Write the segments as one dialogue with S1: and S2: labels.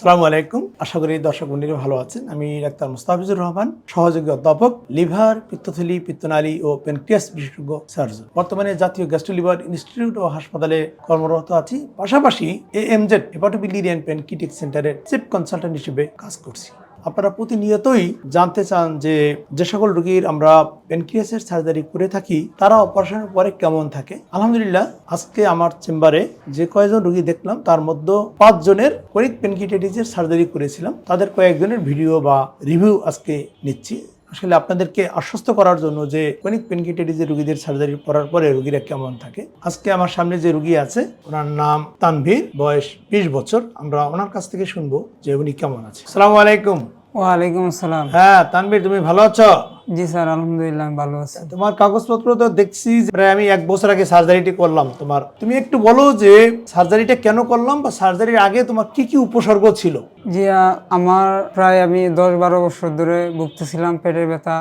S1: সালামু আলাইকুম। আশা করি দর্শক মন্ডলী ভালো আছেন। আমি ডাক্তার মুস্তাফিজুর রহমান, সহযোগী অধ্যাপক, লিভার, পিত্তথলি, পিত্তনালী ও পেনক্রিয়াস বিশেষজ্ঞ সার্জন। বর্তমানে জাতীয় গ্যাস্ট্রো লিভার ইনস্টিটিউট ও হাসপাতালে কর্মরত আছি। পাশাপাশি এ এম জেড হেপাটোবিলিরিয়ান পেনকিটিক সেন্টারের চিফ কনসালটেন্ট হিসেবে কাজ করছি। আপনারা প্রতিনিয়তই জানতে চান যে যে সকল রোগীর আমরা পেনক্রিয়াসের সার্জারি করে থাকি, তারা অপারেশনের পরে কেমন থাকে? আলহামদুলিল্লাহ, আজকে আমার চেম্বারে যে কয়েকজন রোগী দেখলাম, তার মধ্যে পাঁচজনের জনের কনিক পেনকিটাইটিসের সার্জারি করেছিলাম। তাদের কয়েকজনের ভিডিও বা রিভিউ আজকে নিচ্ছি। আসলে আপনাদেরকে আশ্বস্ত করার জন্য যে ক্রনিক পেনকিটাইটিসের রুগীদের সার্জারি করার পরে রুগীরা কেমন থাকে? আজকে আমার সামনে যে রুগী আছে ওনার নাম তানভীর বয়স বিশ বছর। আমরা ওনার কাছ থেকে শুনব যে উনি কেমন আছে। সালামু আলাইকুম।
S2: ওয়ালাইকুম আসসালাম।
S1: হ্যাঁ তানভীর তুমি ভালো আছো?
S2: জি স্যার আলহামদুলিল্লাহ আমি ভালো আছি।
S1: তোমার কাগজপত্র তো দেখছি প্রায় আমি এক বছর আগে সার্জারিটি করলাম তোমার। তুমি একটু বলো যে সার্জারিটা কেন করলাম বা সার্জারির আগে তোমার কি কি উপসর্গ ছিল?
S2: জি আমার প্রায় আমি দশ বারো বছর ধরে ভুগতেছিলাম পেটের ব্যথা।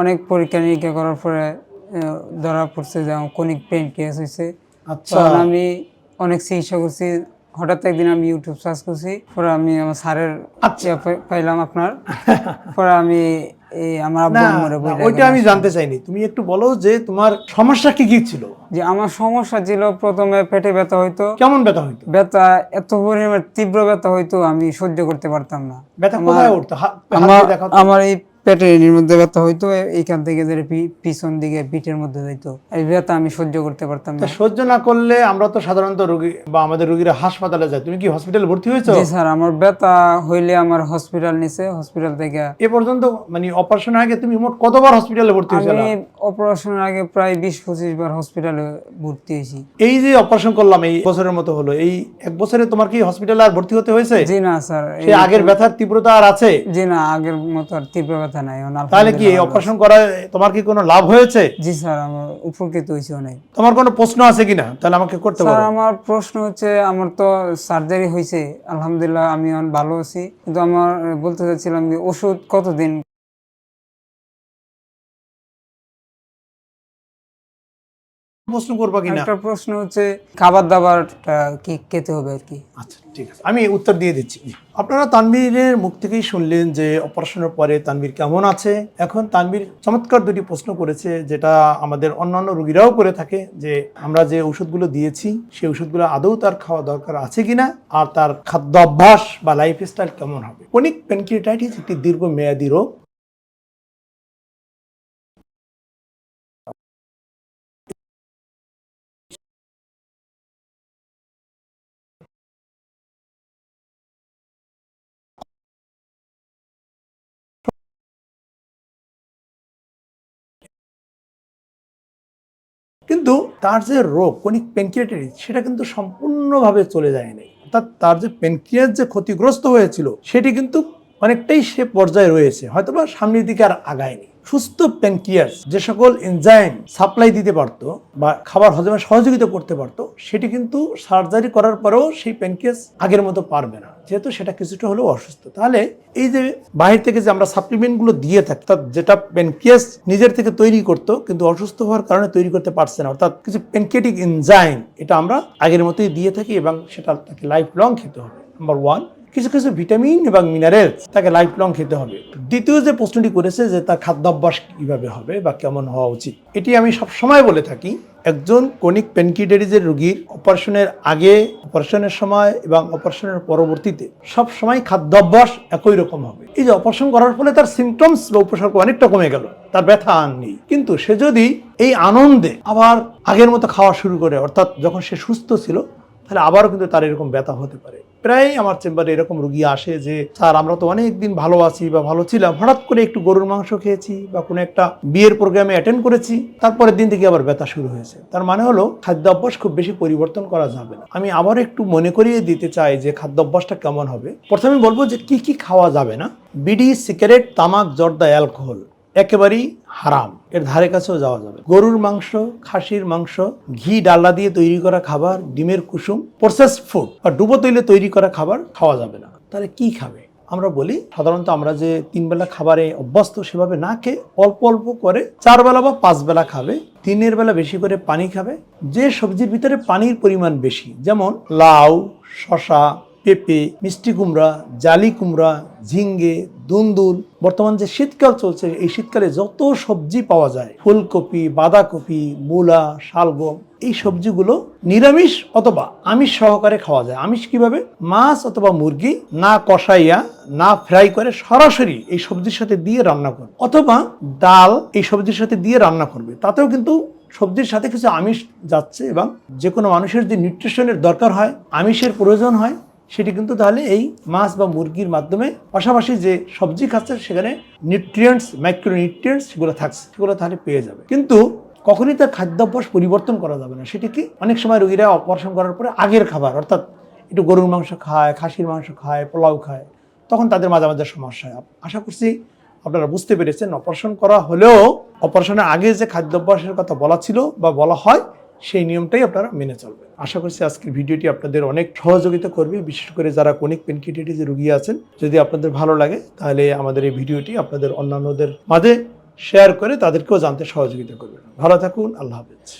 S2: অনেক পরীক্ষা নিরীক্ষা করার পরে ধরা পড়ছে যে কনিক পেন কেস হয়েছে।
S1: আচ্ছা।
S2: আমি অনেক চিকিৎসা করছি। হঠাৎ একদিন আমি ইউটিউব সার্চ করছি। পরে আমি আমার স্যারের
S1: আচ্ছা।
S2: পাইলাম আপনার। পরে আমি আমার আব্বু
S1: ওইটা আমি জানতে চাইনি। তুমি একটু বলো যে তোমার সমস্যা কি কি ছিল?
S2: যে আমার সমস্যা ছিল প্রথমে পেটে ব্যথা হইতো।
S1: কেমন ব্যথা হইতো?
S2: ব্যথা এত পরিমাণ তীব্র ব্যথা হইতো আমি সহ্য করতে পারতাম না।
S1: ব্যথা কোথায় উঠতো।
S2: আমার এই পেটের এর মধ্যে ব্যথা হইতো এইখান থেকে যে পিছন দিকে পিঠের মধ্যে যাইতো। এই ব্যথা আমি সহ্য করতে পারতাম না।
S1: সহ্য না করলে আমরা তো সাধারণত রোগী বা আমাদের রোগীরা হাসপাতালে যায়। তুমি কি হসপিটালে ভর্তি হয়েছো?
S2: জি স্যার আমার ব্যথা হইলে আমার হসপিটাল নিছে। হসপিটাল থেকে
S1: এ পর্যন্ত মানে অপারেশন আগে তুমি মোট কতবার হসপিটালে ভর্তি হয়েছিল
S2: আমি অপারেশনের আগে প্রায় বিশ পঁচিশ বার হসপিটালে ভর্তি হয়েছি।
S1: এই যে অপারেশন করলাম এই বছরের মতো হলো এই এক বছরে তোমার কি হসপিটালে আর ভর্তি হতে হয়েছে?
S2: জি না স্যার
S1: সেই আগের ব্যথার তীব্রতা আর আছে?
S2: জি না আগের মতো আর তীব্র ব্যথা নাই
S1: তাহলে কি এই অপারেশন করায় তোমার কি কোনো লাভ হয়েছে?
S2: জি স্যার আমার উপকৃত হয়েছে অনেক।
S1: তোমার কোনো প্রশ্ন আছে কিনা? তাহলে আমাকে করতে
S2: স্যার
S1: পারো
S2: আমার প্রশ্ন হচ্ছে আমার তো সার্জারি হয়েছে আলহামদুলিল্লাহ আমি এখন ভালো আছি। কিন্তু আমার বলতে চাচ্ছিলাম যে ওষুধ কতদিন
S1: প্রশ্ন করবা কিনা?
S2: একটা প্রশ্ন হচ্ছে খাবার দাবারটা কি খেতে হবে আর কি?
S1: আচ্ছা ঠিক আছে। আমি উত্তর দিয়ে দিচ্ছি। আপনারা তানবীরের মুখ থেকেই শুনলেন যে অপারেশনের পরে তানবীর কেমন আছে। এখন তানবীর চমৎকার দুটি প্রশ্ন করেছে যেটা আমাদের অন্যান্য রোগীরাও করে থাকে যে আমরা যে ওষুধগুলো দিয়েছি সেই ওষুধগুলো আদৌ তার খাওয়া দরকার আছে কিনা আর তার খাদ্য অভ্যাস বা লাইফস্টাইল কেমন হবে। কনিক পেনক্রিয়েটাইটিস একটি দীর্ঘমেয়াদী রোগ। কিন্তু তার যে রোগ কোনিক পেনক্রিয়েটাইটিস সেটা কিন্তু সম্পূর্ণভাবে চলে যায়নি। অর্থাৎ তার যে পেনক্রিয়াস যে ক্ষতিগ্রস্ত হয়েছিল, সেটি কিন্তু অনেকটাই সে পর্যায়ে রয়েছে, হয়তোবা সামনের দিকে আর আগায়নি। সুস্থ পেনক্রিয়াস যে সকল এনজাইম সাপ্লাই দিতে পারতো বা খাবার হজমে সহযোগিতা করতে পারতো, সেটি কিন্তু সার্জারি করার পরেও সেই পেনক্রিয়াস আগের মতো পারবে না। যেহেতু সেটা কিছুটা হলেও অসুস্থ। তাহলে এই যে বাহির থেকে যে আমরা সাপ্লিমেন্টগুলো দিয়ে থাকি, অর্থাৎ যেটা পেনক্রিয়াস নিজের থেকে তৈরি করতো, কিন্তু অসুস্থ হওয়ার কারণে তৈরি করতে পারছে না। অর্থাৎ কিছু পেনকেটিক এনজাইম এটা আমরা আগের মতোই দিয়ে থাকি এবং সেটা তাকে লাইফ লং খেতে হবে। নাম্বার ওয়ান কিছু কিছু ভিটামিন এবং মিনারেলস তাকে লাইফ লং খেতে হবে। দ্বিতীয় যে প্রশ্নটি করেছে যে তার খাদ্যাভ্যাস কীভাবে হবে বা কেমন হওয়া উচিত, এটি আমি সব সময় বলে থাকি, একজন কনিক পেনকিডারিজের রোগীর অপারেশনের আগে অপারেশনের সময় এবং অপারেশনের পরবর্তীতে সব সময় খাদ্যাভ্যাস একই রকম হবে। এই যে অপারেশন করার ফলে তার সিমটমস বা উপসর্গ অনেকটা কমে গেল, তার ব্যথা আর নেই। কিন্তু সে যদি এই আনন্দে আবার আগের মতো খাওয়া শুরু করে, অর্থাৎ যখন সে সুস্থ ছিল, তাহলে আবারও কিন্তু তার এরকম ব্যথা হতে পারে। প্রায় আমার চেম্বারে এরকম রুগী আসে যে, স্যার, আমরা তো অনেক দিন ভালো আছি বা ভালো ছিলাম। হঠাৎ করে একটু গরুর মাংস খেয়েছি বা কোনো একটা বিয়ের প্রোগ্রামে অ্যাটেন্ড করেছি। তারপরের দিন থেকে আবার ব্যথা শুরু হয়েছে। তার মানে হলো, খাদ্যাভ্যাস খুব বেশি পরিবর্তন করা যাবে না। আমি আবার একটু মনে করিয়ে দিতে চাই যে, খাদ্যাভ্যাসটা কেমন হবে। প্রথমে বলব যে, কি কি খাওয়া যাবে না? বিড়ি, সিগারেট, তামাক, জর্দা, অ্যালকোহল। একেবারেই হারাম। এর ধারে কাছেও যাওয়া যাবে। গরুর মাংস, খাসির মাংস, ঘি ডাল্লা দিয়ে তৈরি করা খাবার, ডিমের কুসুম প্রসেস ফুড বা ডুবো তৈলে তৈরি করা খাবার খাওয়া যাবে না। তাহলে কি খাবে? আমরা বলি, সাধারণত আমরা যে তিন বেলা খাবারে অভ্যস্ত সেভাবে না খেয়ে অল্প অল্প করে চার বেলা বা পাঁচ বেলা খাবে দিনের বেলা বেশি করে পানি খাবে। যে সবজির ভিতরে পানির পরিমাণ বেশি, যেমন লাউ শশা পেঁপে, মিষ্টি কুমড়া, জালি কুমড়া, ঝিঙ্গে দুন্দুল, বর্তমান যে শীতকাল চলছে, এই শীতকালে যত সবজি পাওয়া যায়, ফুলকপি, বাঁধাকপি, মূলা, শালগম, এই সবজিগুলো নিরামিষ অথবা আমিষ সহকারে খাওয়া যায়। আমিষ কীভাবে? মাছ অথবা মুরগি না কষাইয়া, না ফ্রাই করে সরাসরি এই সবজির সাথে দিয়ে রান্না করবে, অথবা ডাল এই সবজির সাথে দিয়ে রান্না করবে। তাতেও কিন্তু সবজির সাথে কিছু আমিষ যাচ্ছে এবং যে কোনো মানুষের যে নিউট্রিশনের দরকার হয়, আমিষের প্রয়োজন হয় সেটি কিন্তু তাহলে এই মাছ বা মুরগির মাধ্যমে, পাশাপাশি যে সবজি খাচ্ছে সেখানে নিউট্রিয়েন্টস মাইক্রো নিউট্রিয়েন্টস সেগুলো থাকছে, সেগুলো তাহলে পেয়ে যাবে। কিন্তু কখনই তার খাদ্যাভ্যাস পরিবর্তন করা যাবে না। সেটি কি? অনেক সময় রোগীরা অপারেশন করার পরে আগের খাবার, অর্থাৎ একটু গরুর মাংস খায়, খাসির মাংস খায়, পোলাও খায়, তখন তাদের মাঝে মাঝে সমস্যা হয়। আশা করছি আপনারা বুঝতে পেরেছেন, অপারেশন করা হলেও অপারেশনের আগে যে খাদ্যাভ্যাসের কথা বলা ছিল বা বলা হয় সেই নিয়মটাই আপনারা মেনে চলবেন। আশা করছি আজকের ভিডিওটি আপনাদের অনেক সহযোগিতা করবে, বিশেষ করে যারা কোনিক পেনকিটিটিসে রুগী আছেন। যদি আপনাদের ভালো লাগে, তাহলে আমাদের এই ভিডিওটি আপনাদের অন্যান্যদের মাঝে শেয়ার করে তাদেরকেও জানতে সহযোগিতা করবেন। ভালো থাকুন, আল্লাহ হাফেজ।